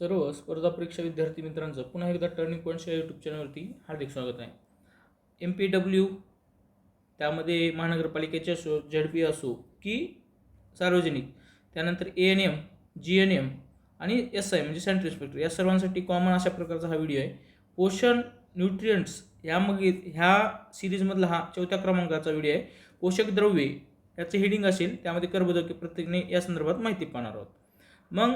सर्व स्पर्धा परीक्षा विद्यार्थी मित्रांचं पुन्हा एकदा टर्निंग पॉईंट्स या यूट्यूब चॅनलवरती हार्दिक स्वागत आहे. एम पी डब्ल्यू त्यामध्ये महानगरपालिकेचे असो झेड पी असो की सार्वजनिक त्यानंतर A N M G N M आणि एस आय म्हणजे सेंट्रल इन्स्पेक्टर या सर्वांसाठी कॉमन अशा प्रकारचा हा व्हिडिओ आहे. पोषण न्यूट्रियंट्स यामध्ये ह्या सिरीजमधला हा चौथ्या क्रमांकाचा व्हिडिओ आहे. पोषक द्रव्ये याचं हेडिंग असेल त्यामध्ये कर्बोदके प्रत्येकने या संदर्भात माहिती पाहणार आहोत. मग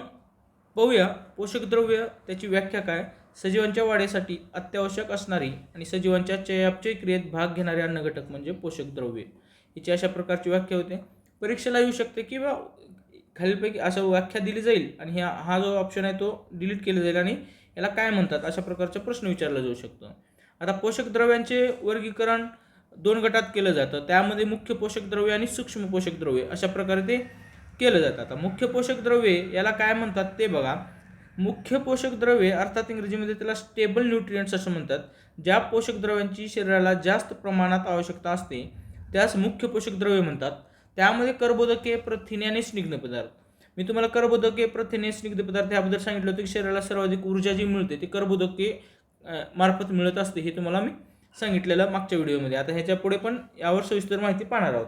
पाहूया पोषक द्रव्य त्याची व्याख्या काय? सजीवांच्या वाढीसाठी अत्यावश्यक असणारी आणि सजीवांच्या चयापचय क्रियेत भाग घेणारे अन्न घटक म्हणजे पोषक द्रव्ये हिची अशा प्रकारची व्याख्या होते. परीक्षेला येऊ शकते किंवा खालीलपैकी असं व्याख्या दिली जाईल आणि ह्या हा जो ऑप्शन आहे तो डिलीट केला जाईल आणि याला काय म्हणतात अशा प्रकारचा प्रश्न विचारला जाऊ शकतो. आता पोषक द्रव्यांचे वर्गीकरण दोन गटात केलं जातं. त्यामध्ये मुख्य पोषक द्रव्य आणि सूक्ष्म पोषक द्रव्य अशा प्रकारे ते केलं जातं. आता मुख्य पोषक द्रव्ये याला काय म्हणतात ते बघा. मुख्य पोषक द्रव्ये अर्थात इंग्रजीमध्ये त्याला स्टेबल न्यूट्रियंट्स असं म्हणतात. ज्या पोषक द्रव्यांची शरीराला जास्त प्रमाणात आवश्यकता असते त्यास मुख्य पोषक द्रव्ये म्हणतात. त्यामध्ये कर्बोदके प्रथिने आणि स्निग्ध पदार्थ. मी तुम्हाला कर्बोदके प्रथिने स्निग्ध पदार्थ याबद्दल सांगितलं होतं की शरीराला सर्वाधिक ऊर्जा जी मिळते ती कर्बोदके मार्फत मिळत असते हे तुम्हाला मी सांगितलेलं मागच्या व्हिडिओमध्ये. आता ह्याच्या पुढे पण यावर सविस्तर माहिती पाहणार आहोत.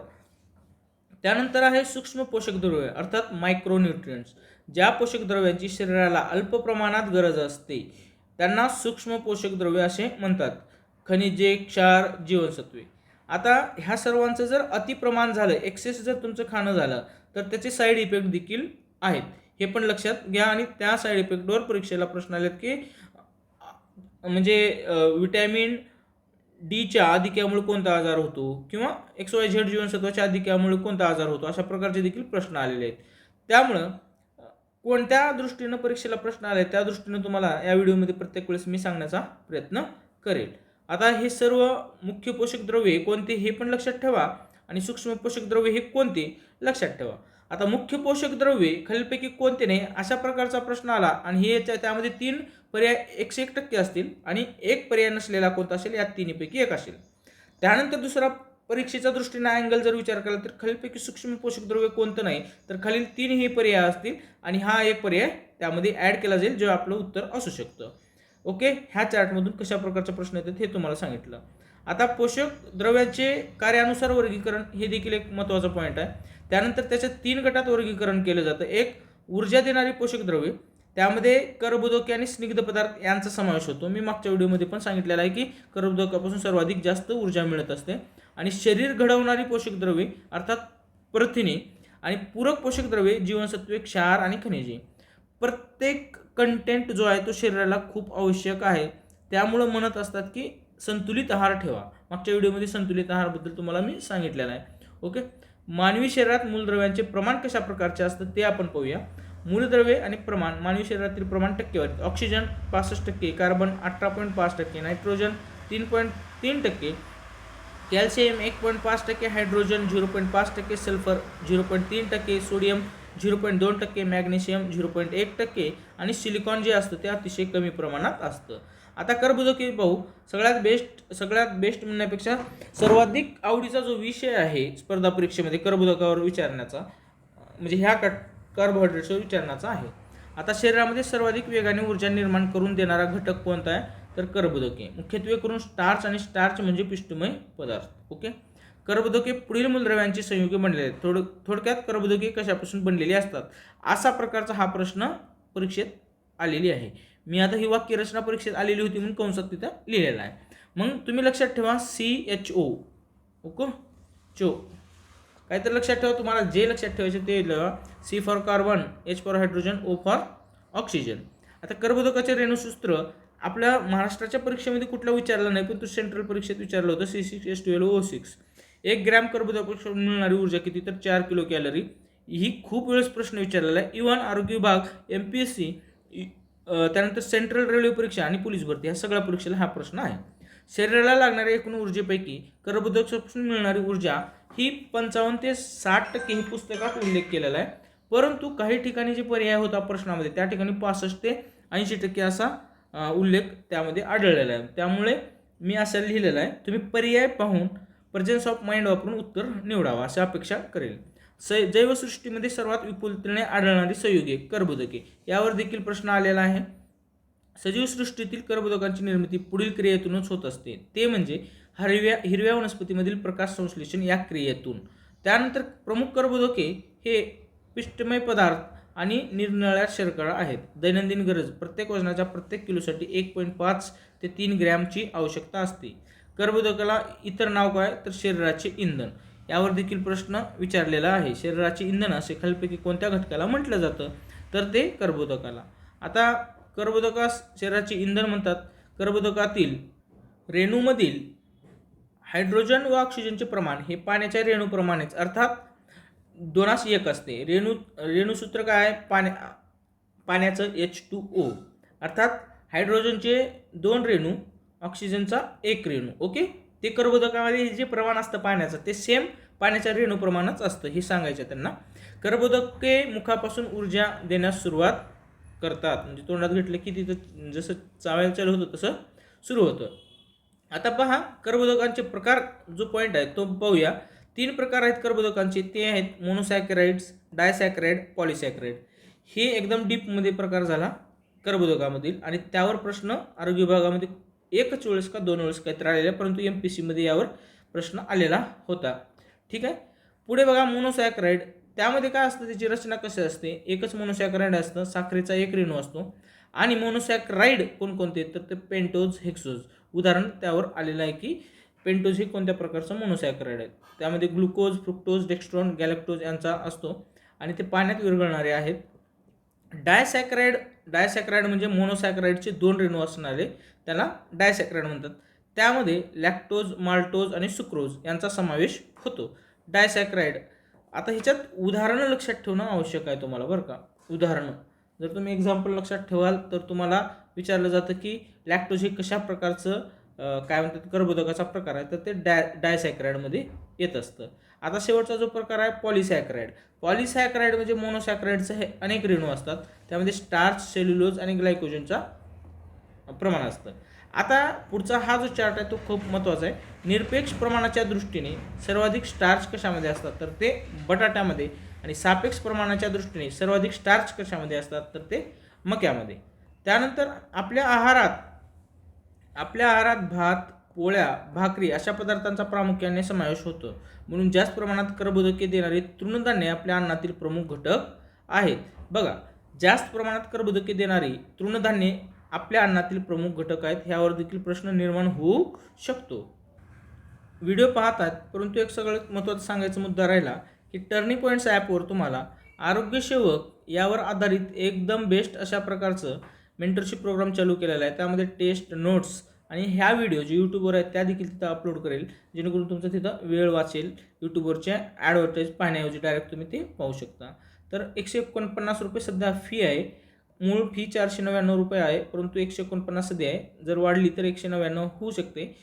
त्यानंतर आहे सूक्ष्म पोषक द्रव्ये अर्थात मायक्रोन्यूट्रियंट्स ज्या पोषक द्रव्यांची शरीराला अल्प प्रमाणात गरज असते. त्यांना सूक्ष्म पोषक द्रव्ये असे म्हणतात. खनिजे क्षार जीवनसत्वे. आता ह्या सर्वांचं जर अतिप्रमाण झालं एक्सेस जर तुमचं खाणं झालं तर त्याचे साईड इफेक्ट देखील आहेत. हे पण लक्षात घ्या आणि त्या साईड इफेक्टवर परीक्षेला प्रश्न आलेत की म्हणजे विटॅमिन डीच्या अधिक्यामुळे कोणता आजार होतो? किंवा एक्स वाय झेड जीवनसत्वाच्या अधिक्यामुळे कोणता आजार होतो? अशा प्रकारचे देखील प्रश्न आलेले आहेत. त्यामुळं कोणत्या दृष्टीनं परीक्षेला प्रश्न आले त्या दृष्टीनं तुम्हाला या व्हिडिओमध्ये प्रत्येक वेळेस मी सांगण्याचा प्रयत्न करेल. आता हे सर्व मुख्य पोषक द्रव्ये कोणते हे पण लक्षात ठेवा आणि सूक्ष्म पोषक द्रव्ये हे कोणते? लक्षात ठेवा. आता मुख्य पोषक द्रव्ये खालीलपैकी कोणते नाही अशा प्रकारचा प्रश्न आला आणि हे त्यामध्ये तीन पर्याय एकशे एक टक्के असतील आणि एक पर्याय नसलेला कोणता असेल या तिन्हीपैकी एक असेल. त्यानंतर दुसरा परीक्षेच्या दृष्टीने अँगल जर विचार केला तर खालीलपैकी सूक्ष्म पोषक द्रव्य कोणतं नाही तर खालील तीनही पर्याय असतील आणि हा एक पर्याय त्यामध्ये ॲड केला जाईल जे आपलं उत्तर असू शकतं. ओके ह्या चार्टमधून कशा प्रकारचे प्रश्न येतात हे तुम्हाला सांगितलं. आता पोषक द्रव्यांचे कार्यानुसार वर्गीकरण हे देखील एक महत्त्वाचा पॉईंट आहे. त्यानंतर त्याच्या तीन गटात वर्गीकरण केलं जातं. एक ऊर्जा देणारी पोषक द्रव्ये. त्यामध्ये कर्बोदके आणि स्निग्ध पदार्थ यांचा समावेश होतो. मी मागच्या व्हिडिओमध्ये पण सांगितलेलं आहे की कर्बोदकापासून सर्वाधिक जास्त ऊर्जा मिळत असते. आणि शरीर घडवणारी पोषक द्रव्ये अर्थात प्रथिने आणि पूरक पोषक द्रव्ये जीवनसत्वे क्षार आणि खनिजे. प्रत्येक कंटेंट जो आहे तो शरीराला खूप आवश्यक आहे. त्यामुळं म्हणत असतात की संतुलित आहार ठेवा. मागच्या व्हिडिओमध्ये संतुलित आहारबद्दल तुम्हाला मी सांगितलेलं आहे. ओके? मानवी शरीरात मूलद्रव्यांचे प्रमाण कशा प्रकारचे असतं ते आपण पाहूया. मूलद्रव्ये आणि प्रमाण मानवी शरीरातील प्रमाण टक्केवारी. ऑक्सिजन पासष्ट टक्के कार्बन अठरा पॉईंट पाच टक्के नायट्रोजन तीन पॉईंट तीन टक्के कॅल्शियम एक पॉईंट पाच टक्के हायड्रोजन झिरो पॉईंट पाच टक्के सल्फर झिरो पॉईंट तीन टक्के सोडियम झिरो पॉईंट दोन टक्के मॅग्नेशियम झिरो पॉईंट एक टक्के आणि सिलिकॉन जे असतं ते अतिशय कमी प्रमाणात असतं. आता कर्बोदके पाहू सगळ्यात बेस्ट सगळ्यात बेस्ट म्हणण्यापेक्षा सर्वाधिक आवडीचा जो विषय आहे स्पर्धा परीक्षेमध्ये कर्बोदकावर विचारण्याचा म्हणजे ह्या कट कार्बोहायड्रेट्सवर विचारण्याचा आहे. आता शरीरामध्ये सर्वाधिक वेगाने ऊर्जा निर्माण करून देणारा घटक कोणता आहे? तर कर्बोदके मुख्यत्वे करून स्टार्च आणि स्टार्च म्हणजे पिष्टमय पदार्थ. ओके कर्बोदके पुढील मूलद्रव्यांची संयुगे बनलेले आहेत. थोड थोडक्यात कर्बोदके कशापासून बनलेली असतात? असा प्रकारचा हा प्रश्न परीक्षेत आलेली आहे. मी आता ही वाक्यरचना परीक्षेत आलेली होती म्हणून कंसात तिथं लिहिलेलं आहे. मग तुम्ही लक्षात ठेवा सी एच ओ ओके? चो काय तर लक्षात ठेवा तुम्हाला जे लक्षात ठेवायचे ते लिहा. C for carbon H for hydrogen O for oxygen आता कर्बोदकाचे रेणुसूत्र आपल्या महाराष्ट्राच्या परीक्षेमध्ये कुठला विचारलं नाही पण तो सेंट्रल परीक्षेत विचारलं होतं C six S twelve O six एक ग्रॅम कर्बोदकापेक्षा मिळणारी ऊर्जा किती? तर चार किलो कॅलरी ही खूप वेळेस प्रश्न विचारलेला आहे. इव्हन आरोग्य विभाग एम पी एस सी त्यानंतर सेंट्रल रेल्वे परीक्षा आणि पोलीस भरती ह्या सगळ्या परीक्षेला हा प्रश्न आहे. शरीराला लागणाऱ्या एकूण ऊर्जेपैकी कर्बोदकापासून मिळणारी ऊर्जा ही पंचावन्न ते साठ टक्के ही पुस्तकात उल्लेख केलेला आहे. परंतु काही ठिकाणी जे पर्याय होता प्रश्नामध्ये त्या ठिकाणी पासष्ट ते ऐंशी टक्के असा उल्लेख त्यामध्ये आढळलेला आहे. त्यामुळे मी असं लिहिलेलं आहे तुम्ही पर्याय पाहून प्रेझेन्स ऑफ माइंड वापरून उत्तर निवडावं अशी अपेक्षा करेल. स जैवसृष्टीमध्ये सर्वात विपुलतेने आढळणारी संयुगे कर्बोदके. यावर देखील प्रश्न आलेला आहे. सजीवसृष्टीतील कर्बोदकांची निर्मिती पुढील क्रियेतूनच होत असते. ते म्हणजे हरव्या हिरव्या वनस्पतीमधील प्रकाश संश्लेषण या क्रियेतून. त्यानंतर प्रमुख कर्बोदके हे पिष्टमय पदार्थ आणि निरनिळ्या शर्करा आहेत. दैनंदिन गरज प्रत्येक वजनाच्या प्रत्येक किलोसाठी एक पॉईंट पाच ते तीन ग्रॅमची आवश्यकता असते. कर्बोदकाला इतर नाव काय? तर शरीराचे इंधन. यावर देखील प्रश्न विचारलेला आहे. शरीराचे इंधन असे खालीलपैकी कोणत्या घटकाला म्हटलं जातं? तर ते कर्बोदकाला. आता कर्बोदकास शरीराचे इंधन म्हणतात. कर्बोदकातील रेणूमधील हायड्रोजन व ऑक्सिजनचे प्रमाण हे पाण्याच्या रेणूप्रमाणेच अर्थात दोनास एक असते. रेणू रेणूसूत्र काय आहे? पाण्या पाण्याचं एच टू ओ अर्थात हायड्रोजनचे दोन रेणू ऑक्सिजनचा एक रेणू. ओके? ते कर्बोदकामध्ये जे प्रमाण असतं पाण्याचं ते सेम पाण्याच्या रेणूप्रमाणच असतं हे सांगायचं त्यांना. कर्बोदके मुखापासून ऊर्जा देण्यास सुरुवात करतात. म्हणजे तोंडात घेतलं की तिथं जसं चावायला चालू होतं तसं सुरू होतं. आता पहा कर्बोदकांचे प्रकार जो पॉईंट आहे तो पाहूया. तीन प्रकार आहेत कर्बोदकांचे. ते आहेत मोनोसॅक्राईड्स डायसॅक्राईड पॉलिसॅक्राईड. हे एकदम डीपमध्ये प्रकार झाला कर्बोदकामधील. आणि त्यावर प्रश्न आरोग्य विभागामध्ये एकच वेळेस का दोन वेळेस काहीतरी आलेलं आहे, परंतु एम पी सीमध्ये यावर प्रश्न आलेला होता. ठीक आहे? पुढे बघा मोनोसॅक्राईड त्यामध्ये काय असतं त्याची रचना कशी असते? एकच मोनोसॅक्राईड असतं साखरेचा एक रेणू असतो. आणि मोनोसॅक्राईड कोणकोणते? तर ते पेंटोज हेक्सोज उदाहरण त्यावर आलेलं आहे की पेंटोज हे कोणत्या प्रकारचं मोनोसॅक्राईड आहे? त्यामध्ये ग्लुकोज फ्रुक्टोज डेक्स्ट्रॉन गॅलेक्टोज यांचा असतो. आणि ते पाण्यात विरघळणारे आहेत. डायसॅक्राईड डायसॅक्राईड म्हणजे मोनोसॅक्राईडचे दोन रेणू असणारे त्याला डायसॅक्राईड म्हणतात. त्यामध्ये लॅक्टोज माल्टोज आणि सुक्रोज यांचा समावेश होतो. डायसॅक्राईड आता ह्याच्यात उदाहरणं लक्षात ठेवणं आवश्यक आहे तुम्हाला बरं का? उदाहरणं. जर तुम्ही एक्झाम्पल लक्षात ठेवाल तर तुम्हाला विचारलं जातं की लॅक्टोज हे कशा प्रकारचं काय म्हणतात कर्बोदकाचा प्रकार आहे तर ते डाय डायसॅक्राईडमध्ये येत असतं. आता शेवटचा जो प्रकार आहे पॉलिसॅक्राईड पॉलिसॅक्राईड म्हणजे मोनोसॅक्राईडचे हे अनेक रेणू असतात. त्यामध्ये स्टार्च सेल्युलोज आणि ग्लायकोजनचा प्रमाण असतं. आता पुढचा हा जो चार्ट आहे तो खूप महत्त्वाचा आहे. निरपेक्ष प्रमाणाच्या दृष्टीने सर्वाधिक स्टार्च कशामध्ये असतात तर ते बटाट्यामध्ये. आणि सापेक्ष प्रमाणाच्या दृष्टीने सर्वाधिक स्टार्च कशामध्ये असतात तर ते मक्यामध्ये. त्यानंतर आपल्या आहारात आपल्या आहारात भात पोळ्या भाकरी अशा पदार्थांचा प्रामुख्याने समावेश होतो. म्हणून जास्त प्रमाणात कर्बोदके देणारी तृणधान्ये आपल्या अन्नातील प्रमुख घटक आहेत. बघा जास्त प्रमाणात कर्बोदके देणारी तृणधान्ये आपल्या अन्नातील प्रमुख घटक आहेत ह्यावर देखील प्रश्न निर्माण होऊ शकतो. व्हिडिओ पाहतात परंतु एक सगळ्यात महत्त्वाचा सांगायचा मुद्दा राहिला की टर्निंग पॉईंट्स ॲपवर तुम्हाला आरोग्यसेवक यावर आधारित एकदम बेस्ट अशा प्रकारचं मेंटरशिप प्रोग्राम चालू केलेला आहे. त्यामध्ये टेस्ट नोट्स आणि ह्या व्हिडिओ जे यूट्यूबवर आहेत त्या देखील तिथं अपलोड करेल जेणेकरून तुमचं तिथं वेळ वाचेल. यूट्यूबवरच्या ॲडव्हर्टाईज पाहण्याऐवजी डायरेक्ट तुम्ही ते पाहू शकता. तर एकशे एकोणपन्नास रुपये सध्या फी आहे. मूळ फी चारशे नव्याण्णव रुपये आहे परंतु एकशे एकोणपन्नास सध्या आहे. जर वाढली तर एकशे नव्याण्णव होऊ शकते.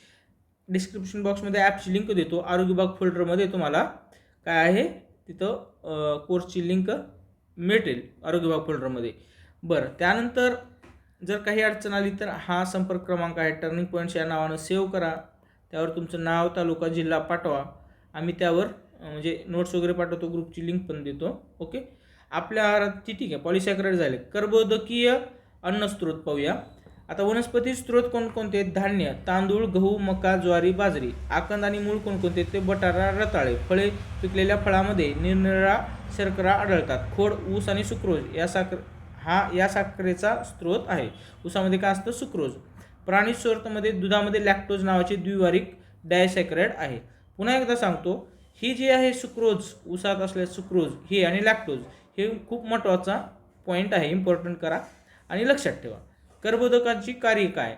डिस्क्रिप्शन बॉक्समध्ये ॲपची लिंक देतो. आरोग्य विभाग फोल्डरमध्ये तुम्हाला काय आहे तिथं कोर्सची लिंक मिळेल आरोग्य विभाग फोल्डरमध्ये बरं त्यानंतर जर काही अडचण आली तर हा संपर्क क्रमांक आहे. टर्निंग पॉईंट्स या नावानं सेव्ह करा. त्यावर तुमचं नाव तालुका जिल्हा पाठवा. आम्ही त्यावर म्हणजे नोट्स वगैरे पाठवतो ग्रुपची लिंक पण देतो. ओके आपल्या आहारात ठीक आहे. पॉलिसॅक्राईड झाले. कर्बोदकीय अन्नस्रोत पाहूया. आता वनस्पती स्रोत कोणकोणते? आहेत? धान्य तांदूळ गहू मका ज्वारी बाजरी. आकंद आणि मूळ कोणकोणते? ते बटाटा रताळे. फळे पिकलेल्या फळामध्ये निरनिळा शर्करा आढळतात. खोड ऊस आणि सुक्रोज या साखर हा या साखरेचा स्रोत आहे. उसामध्ये काय असतं? सुक्रोज. प्राणी स्रोतामध्ये दुधामध्ये लॅक्टोज नावाचे द्विवारिक डायसॅक्राईड आहे. पुन्हा एकदा सांगतो ही जी आहे सुक्रोज उसात असलेले सुक्रोज हे आणि लॅक्टोज हे खूप महत्त्वाचा पॉईंट आहे इम्पॉर्टंट करा आणि लक्षात ठेवा. कर्बोदकांची कार्य काय?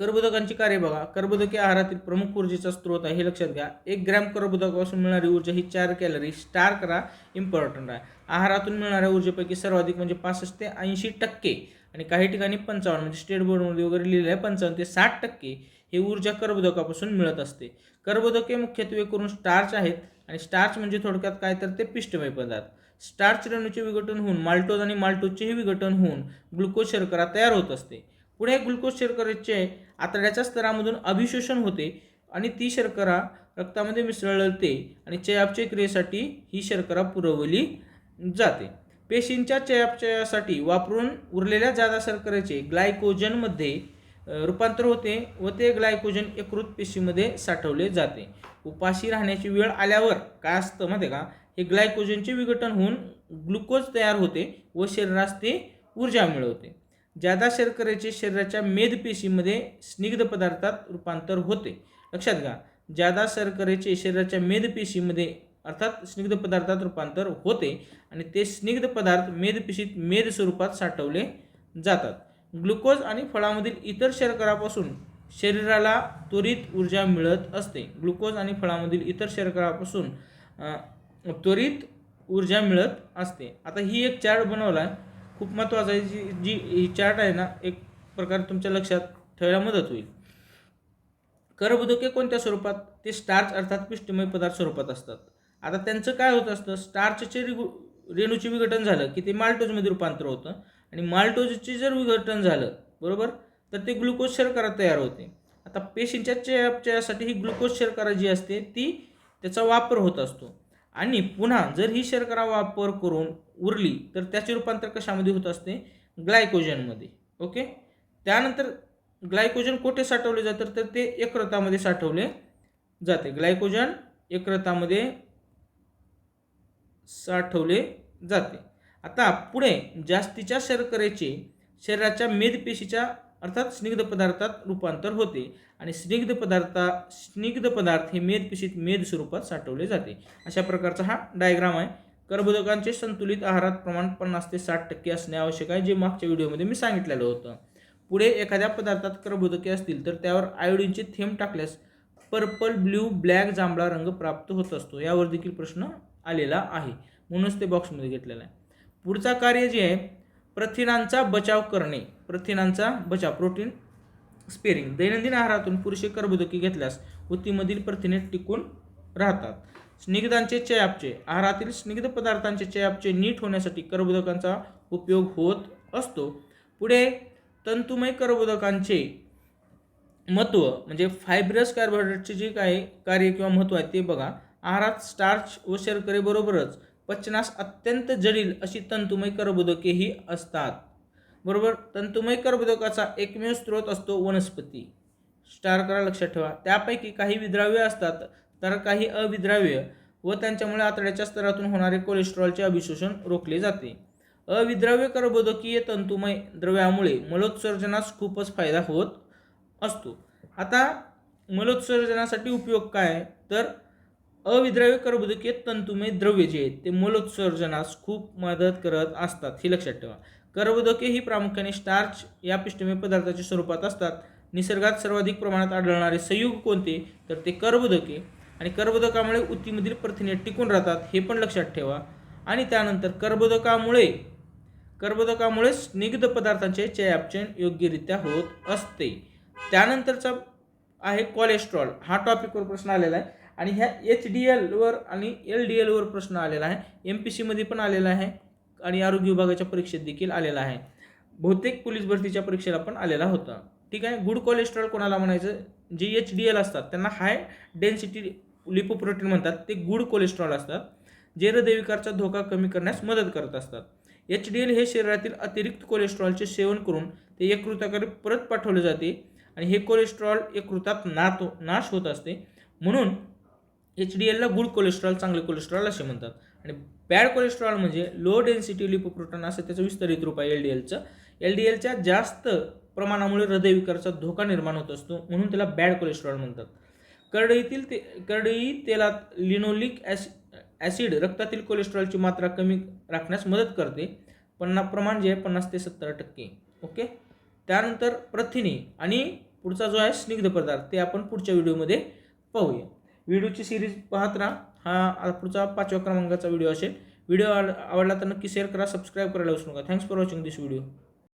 कर्बोदकांची कार्य बघा. कर्बोदके आहारातील प्रमुख ऊर्जेचा स्रोत आहे हे लक्षात घ्या. एक ग्रॅम कर्बोदकापासून मिळणारी ऊर्जा ही चार कॅलरी स्टार करा इम्पॉर्टंट आहे. आहारातून मिळणाऱ्या ऊर्जेपैकी सर्वाधिक म्हणजे पासष्ट ते ऐंशी टक्के आणि काही ठिकाणी पंचावन्न म्हणजे स्टेट बोर्डमध्ये वगैरे लिहिलं आहे पंचावन्न ते साठ टक्के हे ऊर्जा कर्बोदकापासून मिळत असते. कर्बोदके मुख्यत्वे करून स्टार्च आहेत आणि स्टार्च म्हणजे थोडक्यात काय तर ते पिष्टमय पदार्थ. स्टार्च रेणूचे विघटन होऊन माल्टोज आणि माल्टोजचेही विघटन होऊन ग्लुकोज शर्करा तयार होत असते. पुढे ग्लुकोज शर्करेचे आतड्याच्या स्तरामधून अभिशोषण होते आणि ती शर्करा रक्तामध्ये मिसळते आणि चयापचय क्रियेसाठी ही शर्करा पुरवली जाते. पेशींच्या चयापचयासाठी वापरून उरलेल्या जादा शर्करेचे ग्लायकोजनमध्ये रूपांतर होते व ते ग्लायकोजन यकृत पेशीमध्ये साठवले जाते. उपाशी राहण्याची वेळ आल्यावर काय असतं माहिती आहे का? हे ग्लायकोजनचे विघटन होऊन ग्लुकोज तयार होते व शरीरास ते ऊर्जा मिळवते. जादा शर्करेचे शरीराच्या मेदपेशीमध्ये स्निग्ध पदार्थात रूपांतर होते. लक्षात घ्या जादा शर्करेचे शरीराच्या मेदपेशीमध्ये अर्थात स्निग्ध पदार्थात रूपांतर होते आणि ते स्निग्ध पदार्थ मेदपेशीत मेद स्वरूपात साठवले जातात. ग्लुकोज आणि फळामधील इतर शर्करापासून शरीराला त्वरित ऊर्जा मिळत असते. ग्लुकोज आणि फळामधील इतर शर्करापासून त्वरित ऊर्जा मिळत असते. आता ही एक चार्ट बनवला आहे खूप महत्त्वाचं आहे जी जी ही चार्ट आहे ना एक प्रकारे तुमच्या लक्षात ठेवायला मदत होईल. करबुदके कोणत्या स्वरूपात? ते स्टार्च अर्थात पिष्टमय पदार्थ स्वरूपात असतात. आता त्यांचं काय होत असतं? स्टार्चचे रिगु रेणूचे विघटन झालं की ते माल्टोजमध्ये रूपांतर होतं आणि माल्टोजचे जर विघटन झालं बरोबर? तर ते ग्लुकोज शर्करा तयार होते. आता पेशींच्या चयापचयासाठी ही ग्लुकोज शर्करा जी असते ती त्याचा वापर होत असतो. आणि पुन्हा जर ही शर्करा वापर करून उरली तर त्याचे रूपांतर कशामध्ये होत असते? ग्लायकोजनमध्ये. ओके? त्यानंतर ग्लायकोजन कोठे साठवले जातं तर ते एकरतामध्ये साठवले जाते. ग्लायकोजन एकरतामध्ये साठवले जाते. आता पुढे जास्तीच्या शर्करेचे शरीराच्या मेदपेशीच्या अर्थात स्निग्ध पदार्थात रूपांतर होते आणि स्निग्ध पदार्था स्निग्ध पदार्थ हे मेदपेशीत मेद स्वरूपात साठवले जाते. अशा प्रकारचा हा डायग्राम आहे. कर्बोदकांचे संतुलित आहारात प्रमाण पन्नास ते साठ टक्के असणे आवश्यक आहे जे मागच्या व्हिडिओमध्ये मी सांगितलेलं होतं. पुढे एखाद्या पदार्थात कर्बोदके असतील तर त्यावर आयोडीनचे थेंब टाकल्यास पर्पल ब्ल्यू ब्लॅक जांभळा रंग प्राप्त होत असतो. यावर देखील प्रश्न आलेला आहे. म्हणूनच ते बॉक्समध्ये घेतलेला आहे. पुढचा कार्य जे आहे प्रथिनांचा बचाव करणे. प्रथिनांचा बचाव प्रोटीन स्पेरिंग दैनंदिन आहारातून पुरुषे कर्बोदके घेतल्यास उतीमधील प्रथिने टिकून राहतात. स्निग्धांचे चयापचे आहारातील स्निग्ध पदार्थांचे चयापचे नीट होण्यासाठी कर्बोदकांचा उपयोग होत असतो. पुढे तंतुमय कर्बोदकांचे महत्त्व म्हणजे फायब्रस कार्बोहायड्रेटचे जे काय कार्य किंवा महत्त्व आहे ते बघा. आहारात स्टार्च व शर्करेबरोबरच पचनास अत्यंत जडील अशी तंतुमय कर्बोदकेही असतात. बरोबर? तंतुमय कर्बोदकाचा एकमेव स्रोत असतो वनस्पती. स्टार करा लक्षात ठेवा. त्यापैकी काही विद्राव्य असतात. तर काही अविद्राव्य व त्यांच्यामुळे आतड्याच्या स्तरातून होणारे कोलेस्ट्रॉलचे अभिशोषण रोखले जाते. अविद्राव्य कर्बोदकीय तंतुमय द्रव्यामुळे मलोत्सर्जनास खूपच फायदा होत असतो. आता मलोत्सर्जनासाठी उपयोग काय? तर अविद्राव्य कर्बोदकीय तंतुमय द्रव्य जे आहेत ते मलोत्सर्जनास खूप मदत करत असतात. हे लक्षात ठेवा. कर्बोदके ही प्रामुख्याने स्टार्च या पिष्टमय पदार्थाच्या स्वरूपात असतात. निसर्गात सर्वाधिक प्रमाणात आढळणारे संयुग कोणते? तर ते कर्बोदके. आणि कर्बोदकामुळे उतीमधील प्रथिने टिकून राहतात हे पण लक्षात ठेवा. आणि त्यानंतर कर्बोदकामुळे कर्बोदकामुळे स्निग्ध पदार्थांचे चयापचयन योग्यरित्या होत असते. त्यानंतरचा आहे कोलेस्ट्रॉल हा टॉपिकवर प्रश्न आलेला आहे. आणि ह्या एच डी एलवर आणि एल डी एलवर प्रश्न आलेला आहे. एम पी सीमध्ये पण आलेला आहे. आणि आरोग्य विभागाच्या परीक्षेत देखील आलेला आहे. बहुतेक पोलीस भरतीच्या परीक्षेला पण आलेला होता. ठीक आहे? गुड कोलेस्ट्रॉल कोणाला म्हणायचं? जे एच डी एल असतात त्यांना हाय डेन्सिटी लिपोप्रोटीन म्हणतात ते गुड कोलेस्ट्रॉल असतात जे हृदयविकारचा धोका कमी करण्यास मदत करत असतात. एच डी एल हे शरीरातील अतिरिक्त कोलेस्ट्रॉलचे सेवन करून ते यकृताकडे परत पाठवले जाते आणि हे कोलेस्ट्रॉल यकृतात नात नाश होत असते. म्हणून एच डी एलला गुड कोलेस्ट्रॉल चांगले कोलेस्ट्रॉल असे म्हणतात. आणि बॅड कोलेस्ट्रॉल म्हणजे लो डेन्सिटी लिपोप्रोटीन असं त्याचं विस्तारित रूप आहे एल डी एलचं एल डी एलच्या जास्त प्रमाणामुळे हृदयविकाराचा धोका निर्माण होत असतो म्हणून त्याला बॅड कोलेस्ट्रॉल म्हणतात. करडईतील ते करडई तेलात लिनोलिक ॲसि ॲसिड रक्तातील कोलेस्ट्रॉलची मात्रा कमी राखण्यास मदत करते. पन्ना प्रमाण जे आहे पन्नास ते सत्तर टक्के. ओके? त्यानंतर प्रथिने आणि पुढचा जो आहे स्निग्ध पदार्थ ते आपण पुढच्या व्हिडिओमध्ये पाहूया. व्हिडिओची सिरीज पाहत राहा. हा पुढचा पाचव्या क्रमांकाचा व्हिडिओ असेल. व्हिडिओ आवडला तर नक्की शेअर करा सबस्क्राईब करायला विसरू नका. Thanks for watching this video